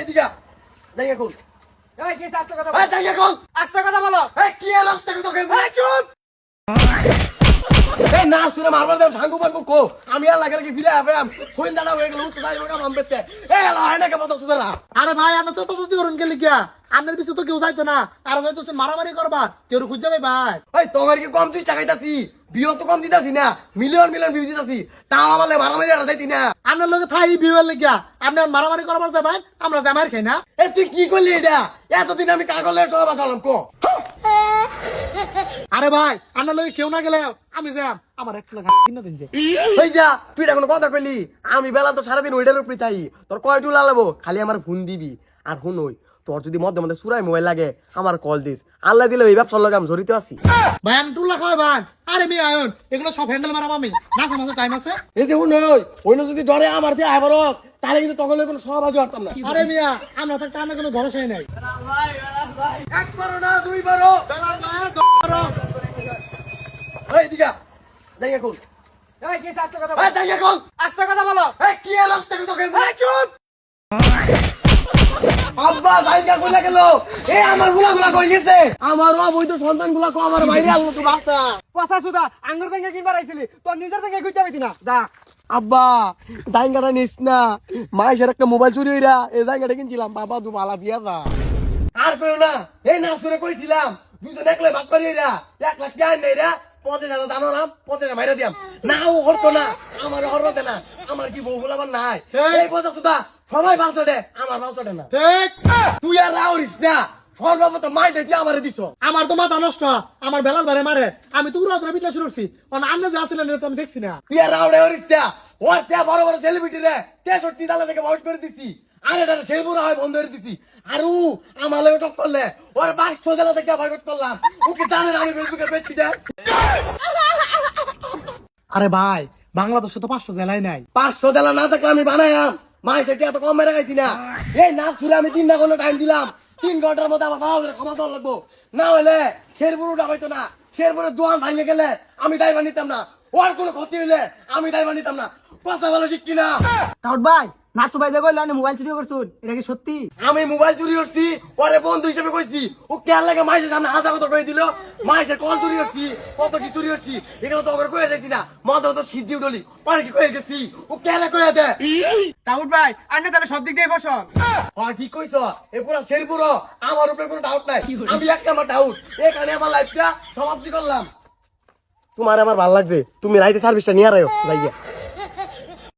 এই দিকা যাই এখন। এই কি আস্তে কথা এখন। আস্তে কথা বলো। এই কি এর কথা চুপ। এই না শুনে মারবার দাও ভাঙ্গু ভাঙ্গু কো। আমি আর লাগে লাগে ফিরে আবে? আম ফোন দাঁড়া হয়ে গেল তো। যাই হয় কে আরে ভাই আপনি তো তো তো করুন গেলি কিয়া আপনার পিছু তো কেউ যাইতো না। আর যাইতো মারামারি করবা। কেউ খুঁজে যাবে ভাই। এই তোমার কি কম তুই চাকাইতাছি? বিয়ে তো কম দিতাছি না। মিলিয়ন মিলিয়ন ভিউ দিতাছি। তাও আমালে মারামারি আর যাইতি না। আপনার লগে থাই বিয়ের লেগিয়া আপনি মারামারি করবার যাবেন আমরা জামাই খাই না। এ তুই কি করলি এটা? এতদিন আমি কাগলে সব আসালাম কো। আরে ভাই, আপনার লগে কেউ না গেলে আমি যাম। আমার এক লাগা কিনা দিন যে। যা, তুই এখন কথা কইলি? আমি বেলা তো সারাদিন ওইটার উপরে তাই তোর কয় টুলা লাগাবো? খালি আমার ফোন দিবি। আর ফোন ওই তোর যদি মধ্যে মধ্যে সুরাই মোবাইল লাগে আমার কল দিস। আল্লাহ দিলে এই ব্যবসার লগে আমি জড়িত আছি। ভাই আমি টুলা খাওয়াই ভাই। আরে মি আয়ন এগুলো সব হ্যান্ডেল মারাম আমি নাচা নাচা টাইম আছে। এই যে উনি ওই ওই যদি ডরে আমার দিয়ে আবার তাহলে কিন্তু তখন কোনো সব আজ পারতাম না। আরে মিয়া আমরা থাকতে আমার কোনো ভরসাই নাই। এক বারো না দুই বারো। এই দিকা যাই এখন। আস্তে কথা আস্তে কথা বলো। এই কি তোকে এই চুপ। আব্বা জায়গা কইলা গেল। এ আমারগুলা গুলা কই গেছে? আমার অবৈধ সন্তানগুলা কো আমার বাইরে আলো তো পচা সুদা আঙ্গুর থেকে কিনবার আইছিলি। তোর নিজের থেকে খুঁজতে পাইতি না। যা। আব্বা জায়গাটা নিস না। মাইসের একটা মোবাইল চুরি হইরা এই জায়গাটা কিনছিলাম। বাবা দু মালা দিয়া যা। আর কইও না এই না সুরে কইছিলাম দুজন একলে ভাগ পারি হইরা এক লাখ টাকা নেই রা পঞ্চাশ হাজার দানো নাম পঞ্চাশ মাইরা দিয়াম। না ও হরতো না। আমার হরতে না। আমার কি বউ বলাবার নাই। এই। পঞ্চাশ সুদা সবাই দে আমার না। ঠিক তুই আর রাউরিস না সর্বপ্রথম মাইটা দিয়ে আমার দিছ। আমার তো মাথা নষ্ট আমার বারে মারে। আমি তো উড়া শুরু করছি। আন্না যে আসলে তো আমি দেখছি না। তুই আর হরিস না ওর তে বড় বড় সেলিব্রিটি রে থেকে করে দিছি। আর এটা শেরপুরা হয় বন্ধ করে দিছি। আর ও আমার লগে টক করলে ওর পাঁচশো জেলা থেকে করলাম। ওকে জানে না আমি ফেসবুকে পেয়েছি রে আরে ভাই বাংলাদেশে তো পাঁচশো জেলায় নাই। পাঁচশো জেলা না থাকলে আমি বানাইলাম সেটি এত কম মেরে গেছি না। এই না শুনে আমি তিনটা ঘণ্টা টাইম দিলাম। তিন ঘণ্টার মধ্যে আমার বাবা ক্ষমা দেওয়া লাগবো। না হলে শেরপুর উঠা হইতো না। শেরপুরের দোয়ান ভাঙে গেলে আমি দায়বা নিতাম না। ওর কোনো ক্ষতি হইলে আমি দায়বা নিতাম না। কথা বলো ঠিক কিনা? ভাই নাচু ভাই দেখো মোবাইল চুরি করছুন এটা কি সত্যি? আমি মোবাইল চুরি করছি পরে বন্ধু হিসেবে কইছি ও কেয়ার লাগে মাইসের সামনে হাজার কথা কয়ে দিল? মাইসের কল চুরি করছি কত কি চুরি করছি এখানে তো ওকে কয়ে যাইছি না মদ তো উঠলি পরে কি কয়ে গেছি? ও কয়ে দে? কাউট ভাই আন্না তাহলে সব দিক দিয়ে বসো। হ্যাঁ ঠিক কইছ এ পুরো শেরপুর আমার উপরে কোনো ডাউট নাই। আমি একটা আমার ডাউট এখানে আমার লাইফটা সমাপ্তি করলাম। তোমার আমার ভালো লাগছে তুমি রাইতে সার্ভিসটা নিয়ে আরও যাইয়া।